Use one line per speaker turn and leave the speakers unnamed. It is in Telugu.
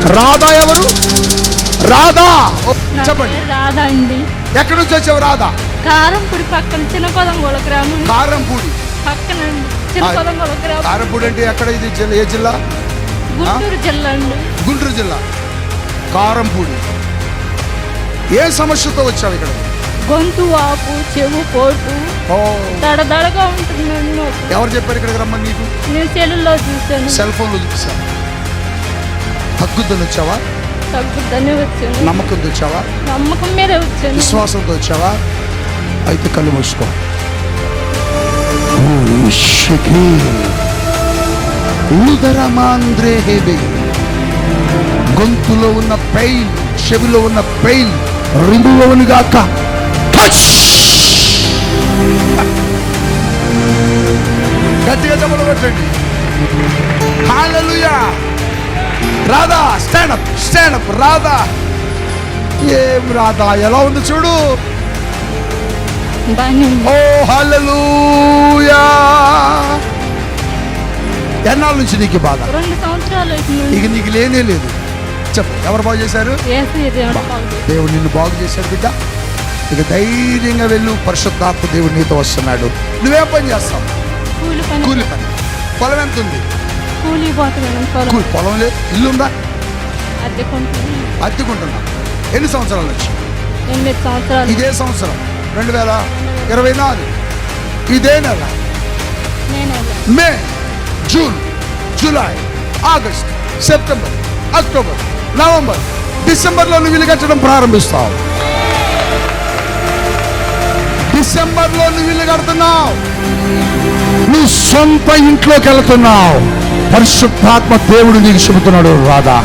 రాధా ఎవరు? రాధా! చెప్పండి.
రాధా అండి.
ఎక్కడి నుంచి వచ్చావు రాధా?
కారంపూడి పక్కన చిన్నకొదంగోళ గ్రామం.
కారంపూడి.
పక్కన గ్రామం.
కారంపూడి అంటే ఎక్కడ ఇది జిల్లా? ఏ జిల్లా?
గుంటూరు జిల్లా అండి.
గుంటూరు జిల్లా. కారంపూడి. ఏ సమస్యతో వచ్చావు ఇక్కడ?
గొంతు వాపు చెవు పోటు. దడదడగా ఉంటుందండి నాకు
ఎవరు చెప్పారు ఇక్కడికి రమ్మని నీకు?
నేను సెల్లులో చూశాను.
సెల్ ఫోన్లో చూపిస్తాను. తగ్గుద్దని వచ్చావా?
తగ్గుద్దనే వచ్చాను.
నమ్మకంతో వచ్చావా?
నమ్మకం మీదే వచ్చాను.
విశ్వాసంతో వచ్చావా? అయితే కళ్ళు మూసుకో. ఉదరమాంద్రే హేబే గొంతులో ఉన్న పెయిన్ చెవిలో ఉన్న పెయిన్ రిమూవ్ అవును గాక. గట్టిగా చెప్పలు పెట్టండి hallelujah. Radha stand up stand up Radha. ఏం రాధా ఎలా ఉంది చూడు. ఓ హల్లెలూయా. ఎన్నాళ్ళ నుంచి నీకు బాధ?
రెండు సంవత్సరాలు అవుతుంది.
ఇక నీకు లేనే లేదు. చెప్పు ఎవరు బాగు చేశారు?
దేవుడు
నిన్ను బాగు చేశాడు బిడ్డ. ఇక ధైర్యంగా వెళ్ళు పరిశుద్ధాత్మ దేవుడు నీతో వస్తున్నాడు. నువ్వేం పని చేస్తావు?
కూలి పని.
పొలం ఎంత ఉంది?
కూలి పోతున్నాను పొలం
పొలం లేదు ఇల్లు ఉందా?
అద్దెకుంటుంది
అద్దెకుంటున్నా ఎన్ని సంవత్సరాల నుంచి
ఎనిమిది సంవత్సరాలు.
ఇదే సంవత్సరం. రెండు వేల ఇరవై నాలుగు. ఇదే నెల. May June July August September October November డిసెంబర్లో నువ్వు ఇల్లు కట్టడం ప్రారంభిస్తావు. డిసెంబర్లో నువ్వు ఇల్లు కడుతున్నావు. నువ్వు సొంత ఇంట్లోకి వెళ్తున్నావు. పరిశుద్ధాత్మ దేవుడు నీకు చెబుతున్నాడు రాధా.